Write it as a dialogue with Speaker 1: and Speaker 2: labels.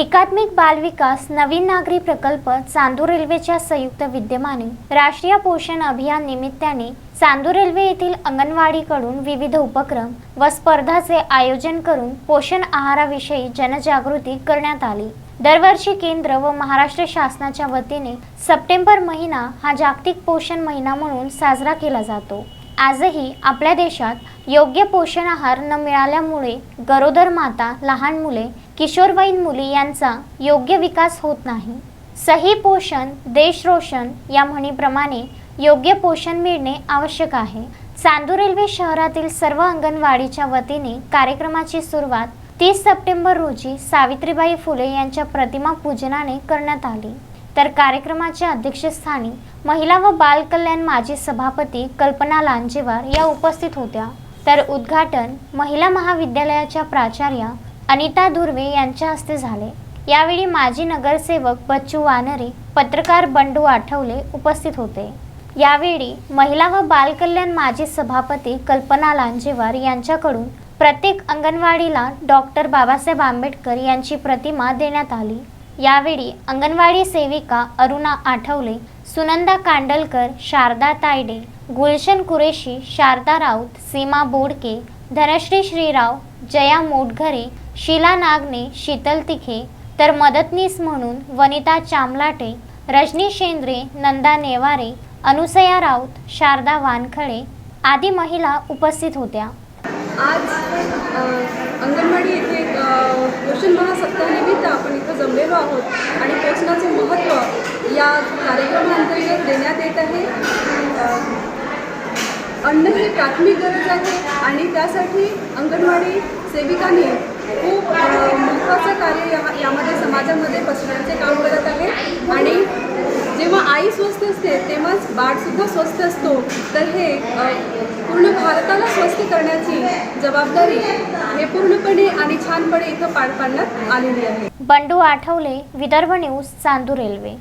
Speaker 1: एकात्मिक बालविकास नवीन नागरी प्रकल्प चांदूर रेल्वेच्या संयुक्त विद्यमाने राष्ट्रीय पोषण अभियान निमित्ताने चांदूर रेल्वे येथील अंगणवाडीकडून विविध उपक्रम व स्पर्धाचे आयोजन करून पोषण आहाराविषयी जनजागृती करण्यात आली. दरवर्षी केंद्र व महाराष्ट्र शासनाच्या वतीने सप्टेंबर महिना हा जागतिक पोषण महिना म्हणून साजरा केला जातो. आजही आपल्या देशात योग्य पोषण आहार न मिळाल्यामुळे गरोदर माता लहान मुले किशोरवयीन मुली यांचा योग्य विकास होत नाही. सही पोषण देश रोशन या म्हणीप्रमाणे योग्य पोषण मिळणे आवश्यक आहे. चांदूर रेल्वे शहरातील सर्व अंगणवाडीच्या वतीने कार्यक्रमाची सुरुवात तीस सप्टेंबर रोजी सावित्रीबाई फुले यांच्या प्रतिमा पूजनाने करण्यात आली. तर कार्यक्रमाच्या अध्यक्षस्थानी महिला व बाल कल्याण माजी सभापती कल्पना लांजेवार या उपस्थित होत्या. तर उद्घाटन महिला महाविद्यालयाच्या प्राचार्य अनिता धुर्वे यांच्या हस्ते झाले. यावेळी माजी नगरसेवक बच्चू वानरे पत्रकार बंडू आठवले उपस्थित होते. यावेळी महिला व बालकल्याण माजी सभापती कल्पना लांजेवार यांच्याकडून प्रत्येक अंगणवाडीला डॉक्टर बाबासाहेब आंबेडकर यांची प्रतिमा देण्यात आली. यावेळी अंगणवाडी सेविका अरुणा आठवले सुनंदा कांडलकर शारदा तायडे गुलशन कुरेशी शारदा राऊत सीमा बोडके धनश्री श्रीराव जया मोटघरे शीला नागने शीतल तिखे तर मदतनीस म्हणून वनिता चामलाटे रजनी शेंद्रे नंदा नेवारे अनुसया राऊत शारदा वानखळे आदी महिला उपस्थित होत्या.
Speaker 2: आज अंगणवाडी येथे पोषण महासप्ताहानिमित्त निमित्त इथं जमलेलो आहोत आणि पोषणाचे महत्त्व या कार्यक्रमाअंतर्गत देण्यात येत आहे. अन्न ही प्राथमिक गरज आहे आणि त्यासाठी अंगणवाडी सेविकांनी खूप महत्त्वाचं कार्य या यामध्ये समाजामध्ये पसरण्याचे काम करत आहे. आणि जेव्हा आई स्वस्थ असते तेव्हाच बाळसुद्धा स्वस्थ असतो. तर हे पूर्ण भारताला स्वस्थ करण्याची जबाबदारी हे पूर्णपणे आणि छानपणे इथं पार पाडण्यात आलेली आहे.
Speaker 1: Bandu Athawale Vidarbha news Chandur railway.